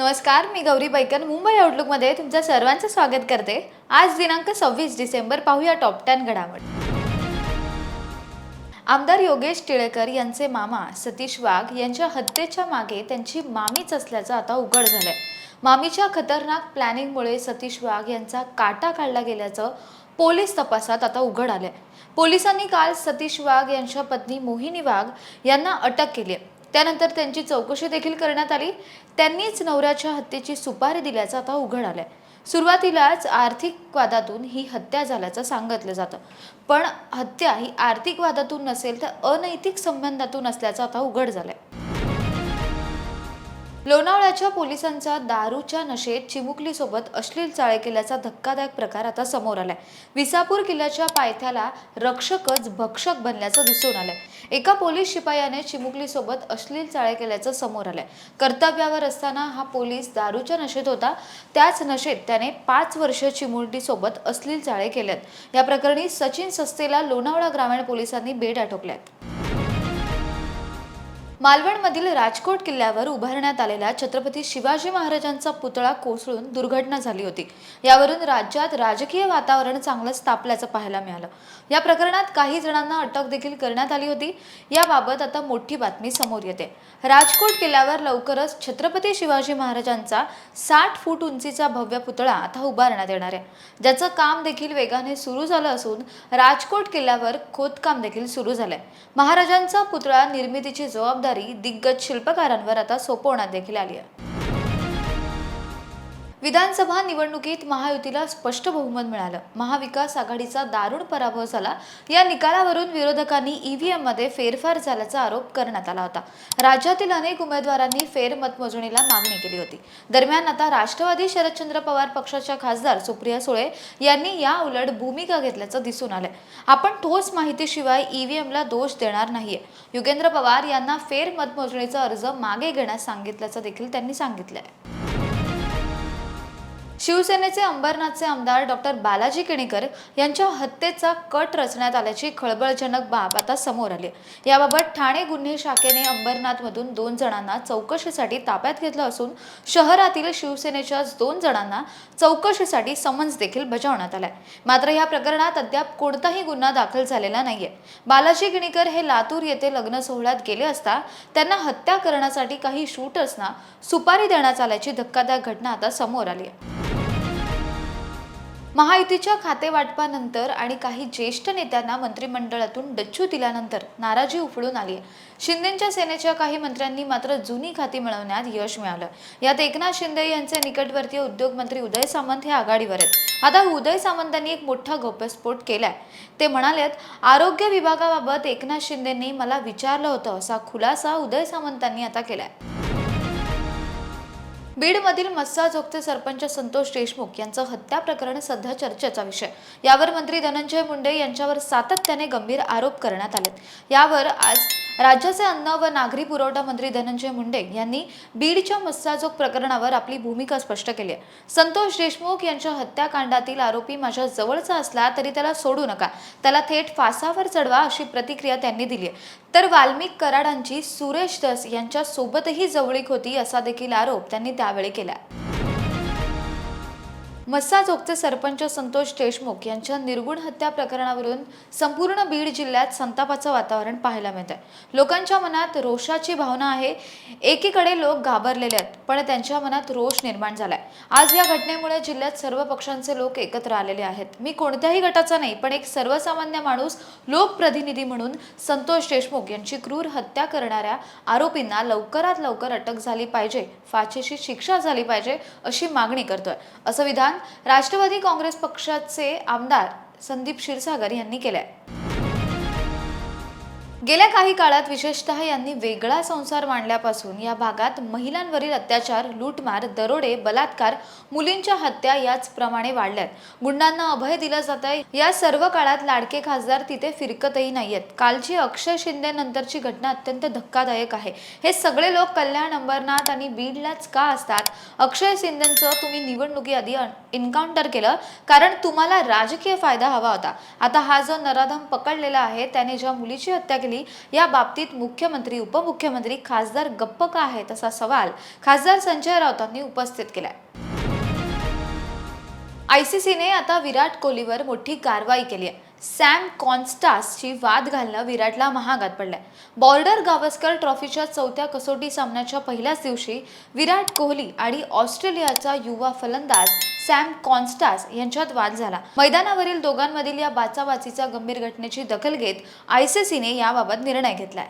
नमस्कार मी गौरी बैकन मुंबई आउटलुकमध्ये तुमच्या सर्वांचं स्वागत करते. आज दिनांक सव्वीस डिसेंबर पाहूया टॉप टेन घडामोडी. आमदार योगेश टिळेकर यांचे मामा सतीश वाघ यांच्या हत्येच्या मागे त्यांची मामीच असल्याचं आता उघड झालंय. मामीच्या खतरनाक प्लॅनिंगमुळे सतीश वाघ यांचा काटा काढला गेल्याचं पोलीस तपासात आता उघड आलंय. पोलिसांनी काल सतीश वाघ यांच्या पत्नी मोहिनी वाघ यांना अटक केली आहे. त्यानंतर त्यांची चौकशी देखील करण्यात आली. त्यांनीच नवऱ्याच्या हत्येची सुपारी दिल्याचं आता उघड आलंय. सुरुवातीलाच आर्थिक वादातून ही हत्या झाल्याचं सांगितलं जातं. पण हत्या ही आर्थिक वादातून नसेल तर अनैतिक संबंधातून असल्याचं आता उघड झालंय. लोणावळ्याच्या पोलिसांचा दारूच्या नशेत चिमुकलीसोबत अश्लील चाळे केल्याचा धक्कादायक प्रकार आता समोर आलाय. विसापूर किल्ल्याच्या पायथ्याला रक्षकच भक्षक बनल्याचं दिसून आलंय. एका पोलीस शिपायाने चिमुकलीसोबत अश्लील चाळे केल्याचं समोर आलंय. कर्तव्यावर असताना हा पोलीस दारूच्या नशेत होता. त्याच नशेत त्याने पाच वर्ष चिमुरडीसोबत अश्लील चाळे केल्यात. या प्रकरणी सचिन सस्तेला लोणावळा ग्रामीण पोलिसांनी बेड आटोकल्यात मालवणमधील राजकोट किल्ल्यावर उभारण्यात आलेला छत्रपती शिवाजी महाराजांचा पुतळा कोसळून दुर्घटना झाली होती. यावरून राज्यात राजकीय वातावरण चांगलंच तापल्याचं पाहायला मिळालं. या प्रकरणात काही जणांना अटक देखील करण्यात आली होती. याबाबत आता मोठी बातमी समोर येते. राजकोट किल्ल्यावर लवकरच छत्रपती शिवाजी महाराजांचा साठ फूट उंचीचा भव्य पुतळा आता उभारण्यात येणार आहे. ज्याचं काम देखील वेगाने सुरू झालं असून राजकोट किल्ल्यावर खोदकाम देखील सुरू झालंय. महाराजांचा पुतळा निर्मितीची जबाबदारी दिग्गज शिल्पकारांवर आता सोपवण्यात देखील आली आहे. विधानसभा निवडणुकीत महायुतीला स्पष्ट बहुमत मिळालं. महाविकास आघाडीचा दारुण पराभव झाला. या निकालावरून विरोधकांनी ईव्हीएममध्ये फेरफार झाल्याचा आरोप करण्यात आला होता. राज्यातील अनेक उमेदवारांनी फेर मतमोजणीला मागणी केली होती. दरम्यान आता राष्ट्रवादी शरदचंद्र पवार पक्षाच्या खासदार सुप्रिया सुळे यांनी या उलट भूमिका घेतल्याचं दिसून आलंय. आपण ठोस माहितीशिवाय ईव्हीएमला दोष देणार नाहीये. युगेंद्र पवार यांना फेर मतमोजणीचा अर्ज मागे घेण्यास सांगितल्याचं देखील त्यांनी सांगितलंय. शिवसेनेचे अंबरनाथचे आमदार डॉक्टर बालाजी केणेकर यांच्या हत्येचा कट रचण्यात आल्याची खळबळजनक बाब आता समोर आली याबाबत ठाणे गुन्हे शाखेने अंबरनाथमधून दोन जणांना चौकशीसाठी ताब्यात घेतलं असून शहरातील शिवसेनेच्या दोन जणांना चौकशीसाठी समन्स देखील बजावण्यात आलाय. मात्र या प्रकरणात अद्याप कोणताही गुन्हा दाखल झालेला नाहीये. बालाजी किणीकर हे लातूर येथे लग्न सोहळ्यात गेले असता त्यांना हत्या करण्यासाठी काही शूटर्सना सुपारी देण्यात आल्याची धक्कादायक घटना आता समोर आली आहे. महायुतीच्या खातेवाटपानंतर आणि काही ज्येष्ठ नेत्यांना मंत्रिमंडळातून डच्चू दिल्यानंतर नाराजी उफळून आली आहे. शिंदेच्या सेनेच्या काही मंत्र्यांनी मात्र जुनी खाती मिळवण्यात यश मिळालं. यात एकनाथ शिंदे यांचे निकटवर्तीय उद्योगमंत्री उदय सामंत हे आघाडीवर आहेत. आता उदय सामंतांनी एक मोठा गौप्यस्फोट केलाय. ते म्हणालेत आरोग्य विभागाबाबत एकनाथ शिंदेंनी मला विचारलं होतं असा खुलासा उदय सामंतांनी आता केलाय. बीडमधील मस्साजोगचे सरपंच संतोष देशमुख यांचं हत्या प्रकरण सध्या चर्चेचा विषय. यावर मंत्री धनंजय मुंडे यांच्यावर सातत्याने गंभीर आरोप करण्यात आले यावर आज राज्याचे अन्न व नागरी पुरवठा मंत्री धनंजय मुंडे यांनी बीडच्या मस्साजोग प्रकरणावर आपली भूमिका स्पष्ट केली आहे. संतोष देशमुख यांच्या हत्याकांडातील आरोपी माझ्या जवळचा असला तरी त्याला सोडू नका. त्याला थेट फासावर चढवा अशी प्रतिक्रिया त्यांनी दिली आहे. तर वाल्मिक कराडांची सुरेश दस यांच्या सोबतही जवळीक होती असा देखील आरोप त्यांनी त्यावेळी केला मस्सा चौकचे सरपंच संतोष देशमुख यांच्या निर्गुण हत्या प्रकरणावरून संपूर्ण बीड जिल्ह्यात संतापाचं वातावरण पाहायला मिळत आहे लोकांच्या मनात रोषाची भावना आहे. एकीकडे लोक घाबरलेले आहेत पण त्यांच्या मनात रोष निर्माण झालाय. आज या घटनेमुळे जिल्ह्यात सर्व पक्षांचे लोक एकत्र आलेले आहेत. मी कोणत्याही गटाचा नाही पण एक सर्वसामान्य माणूस लोकप्रतिनिधी म्हणून संतोष देशमुख यांची क्रूर हत्या करणाऱ्या आरोपींना लवकरात लवकर अटक झाली पाहिजे फाशीची शिक्षा झाली पाहिजे अशी मागणी करतोय. असं विधान राष्ट्रवादी काँग्रेस पक्षाचे आमदार संदीप क्षीरसागर यांनी केलंय. गेल्या काही काळात विशेषतः यांनी वेगळा संसार मांडल्यापासून या भागात महिलांवरील अत्याचार लूटमार दरोडे बलात्कार मुलींच्या हत्या याचप्रमाणे वाढल्यात. गुंडांना अभय दिलं जात आहे या सर्व काळात लाडके खासदार तिथे फिरकतही नाहीयेत. कालची अक्षय शिंदे नंतरची घटना अत्यंत धक्कादायक आहे. हे सगळे लोक कल्याण अंबरनाथ आणि बीडलाच का असतात? अक्षय शिंदेचं तुम्ही निवडणुकीआधी एन्काउंटर केलं. कारण तुम्हाला राजकीय फायदा हवा होता. आता हा जो नराधम पकडलेला आहे त्याने ज्या मुलीची हत्या केली केली या बाबतीत मुख्यमंत्री उपमुख्यमंत्री खासदार गप्प का आहेत असा सवाल खासदार संजय राऊतांनी उपस्थित केलाय. आयसीसीने आता विराट कोहलीवर मोठी कारवाई केली आहे. सॅम कॉन्स्टासची वाद घालणं विराटला महागात पडलंय. बॉर्डर गावस्कर ट्रॉफीच्या चौथ्या कसोटी सामन्याच्या पहिल्याच दिवशी विराट कोहली आणि ऑस्ट्रेलियाचा युवा फलंदाज सॅम कॉन्स्टास यांच्यात वाद झाला. मैदानावरील दोघांमधील या बाचाबाचीचा गंभीर घटनेची दखल घेत आयसीसीने याबाबत निर्णय घेतलाय.